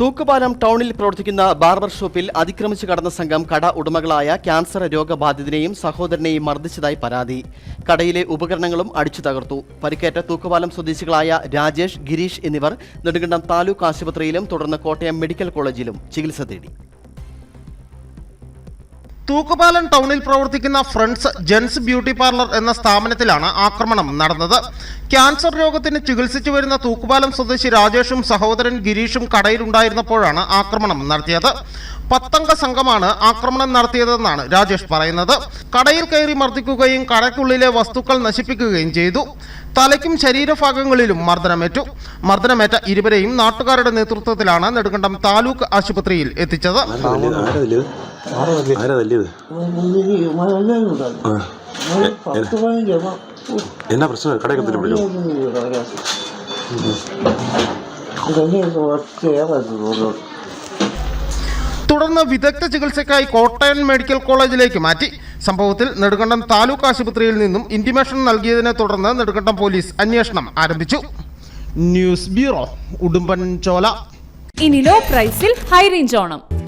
തൂക്കുപാലം ടൗണിൽ പ്രവർത്തിക്കുന്ന ബാർബർ ഷോപ്പിൽ അതിക്രമിച്ചു കടന്ന സംഘം കട ഉടമകളായ ക്യാൻസർ രോഗബാധിതനെയും സഹോദരനെയും മർദ്ദിച്ചതായി പരാതി. കടയിലെ ഉപകരണങ്ങളും അടിച്ചു തകർത്തു. പരിക്കേറ്റ തൂക്കുപാലം സ്വദേശികളായ രാജേഷ് ഗിരീഷ് എന്നിവർ നെടുങ്കണ്ടം താലൂക്ക് ആശുപത്രിയിലും തുടർന്ന് കോട്ടയം മെഡിക്കൽ കോളേജിലും ചികിത്സ തേടി. തൂക്കുപാലം ടൗണിൽ പ്രവർത്തിക്കുന്ന ഫ്രണ്ട്സ് ജെൻസ് ബ്യൂട്ടി പാർലർ എന്ന സ്ഥാപനത്തിലാണ് ആക്രമണം നടന്നത്. ക്യാൻസർ രോഗത്തിന് ചികിത്സിച്ചു വരുന്ന തൂക്കുപാലം സ്വദേശി രാജേഷും സഹോദരൻ ഗിരീഷും കടയിലുണ്ടായിരുന്നപ്പോഴാണ് ആക്രമണം നടത്തിയത്. പത്തംഗ സംഘമാണ് ആക്രമണം നടത്തിയതെന്നാണ് രാജേഷ് പറയുന്നത്. കടയിൽ കയറി മർദ്ദിക്കുകയും കടയ്ക്കുള്ളിലെ വസ്തുക്കൾ നശിപ്പിക്കുകയും ചെയ്തു. തലയ്ക്കും ശരീരഭാഗങ്ങളിലും മർദ്ദനമേറ്റു. മർദ്ദനമേറ്റ ഇരുവരെയും നാട്ടുകാരുടെ നേതൃത്വത്തിലാണ് നെടുങ്കണ്ടം താലൂക്ക് ആശുപത്രിയിൽ എത്തിച്ചത്. ആരാ തല്ലിയത്? എന്നാ പ്രശ്നം? കടയൊക്കെ തുടർന്ന് വിദഗ്ധ ചികിത്സയ്ക്കായി കോട്ടയം മെഡിക്കൽ കോളേജിലേക്ക് മാറ്റി. സംഭവത്തിൽ നെടുങ്കണ്ടം താലൂക്ക് ആശുപത്രിയിൽ നിന്നും ഇന്റിമേഷൻ നൽകിയതിനെ തുടർന്ന് നെടുങ്കണ്ടം പോലീസ് അന്വേഷണം ആരംഭിച്ചു. ന്യൂസ് ബ്യൂറോ ഉടുമ്പൻ ചോല ഇനി ലോ പ്രൈസിൽ ഹൈ റേഞ്ച് ഓണം.